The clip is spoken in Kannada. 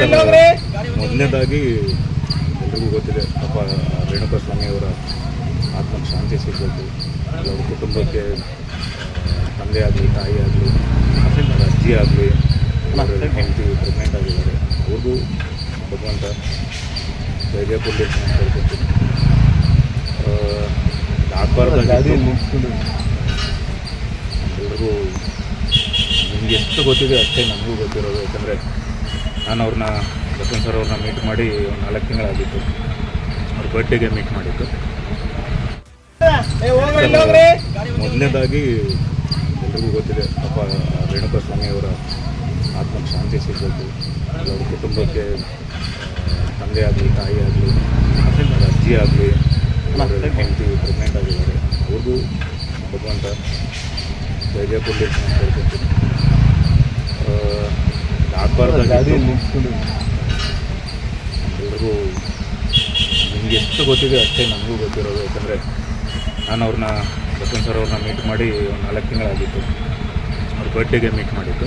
ಮೊದಲನೇದಾಗಿ ಎಲ್ರಿಗೂ ಗೊತ್ತಿದೆ ಅಪ್ಪ ರೇಣುಕಾ ಸ್ವಾಮಿಯವರ ಆತ್ಮಕ್ಕೆ ಶಾಂತಿ ಸಿಗಬೇಕು. ಅವ್ರ ಕುಟುಂಬಕ್ಕೆ ತಂದೆ ಆಗಲಿ ತಾಯಿ ಆಗಲಿ ಅಜ್ಜಿ ಆಗಲಿ ಹೆಂಡತಿ ಪ್ರೆಗ್ನೆಂಟ್ ಆಗಿದ್ದಾರೆ. ಅವ್ರಿಗೂ ಭಗವಂತ ಧೈರ್ಯ ಕೊಡಲಿ ಅಂತ ಹೇಳ್ಕೊತೀನಿ ಆಗಬಾರ್ದಾಗಿತ್ತು ಎಲ್ರಿಗೂ ನಿಮ್ಗೆ ಎಷ್ಟು ಗೊತ್ತಿದೆ ಅಷ್ಟೇ ನಮಗೂ ಗೊತ್ತಿರೋದು. ಯಾಕಂದರೆ ನಾನು ಅವ್ರನ್ನ ಬಸವನ್ ಸರ್ ಅವ್ರನ್ನ ಮೀಟ್ ಮಾಡಿ ಒಂದು ನಾಲ್ಕು ತಿಂಗಳಾಗಿತ್ತು. ಅವ್ರ ಬರ್ಡೇಗೆ ಮೀಟ್ ಮಾಡಿದ್ದು. ಮೊದಲನೇದಾಗಿ ಎಲ್ರಿಗೂ ಗೊತ್ತಿದೆ ಪಾಪ ರೇಣುಕಾ ಸ್ವಾಮಿಯವರ ಆತ್ಮಕ್ಕೆ ಶಾಂತಿ ಸಿಗಬೇಕು. ಅವ್ರ ಕುಟುಂಬಕ್ಕೆ ತಂದೆ ಆಗಲಿ ತಾಯಿ ಆಗಲಿ ಅಜ್ಜಿ ಆಗಲಿ ಹೆಂಡತಿ ಪ್ರೆಗ್ನೆಂಟ್ ಆಗಿದ್ದಾರೆ. ಅವ್ರಿಗೂ ಭಗವಂತ ಧೈರ್ಯ ಕೊಡಲಿ ಅಂತ ಹೇಳ್ಕೊತೀನಿ ಆಗಬಾರ್ದಾಗಿತ್ತು ಎಲ್ರಿಗೂ ನಿಮ್ಗೆ ಎಷ್ಟು ಗೊತ್ತಿದೆ ಅಷ್ಟೇ ನನಗೂ ಗೊತ್ತಿರೋದು. ಯಾಕಂದರೆ ನಾನು ಅವ್ರನ್ನ ಬಸವನ್ ಸರ್ ಅವ್ರನ್ನ ಮೀಟ್ ಮಾಡಿ ಒಂದು ನಾಲ್ಕು ತಿಂಗಳಾಗಿತ್ತು. ಅವ್ರ ಬರ್ಡೇಗೆ ಮೀಟ್ ಮಾಡಿದ್ದು.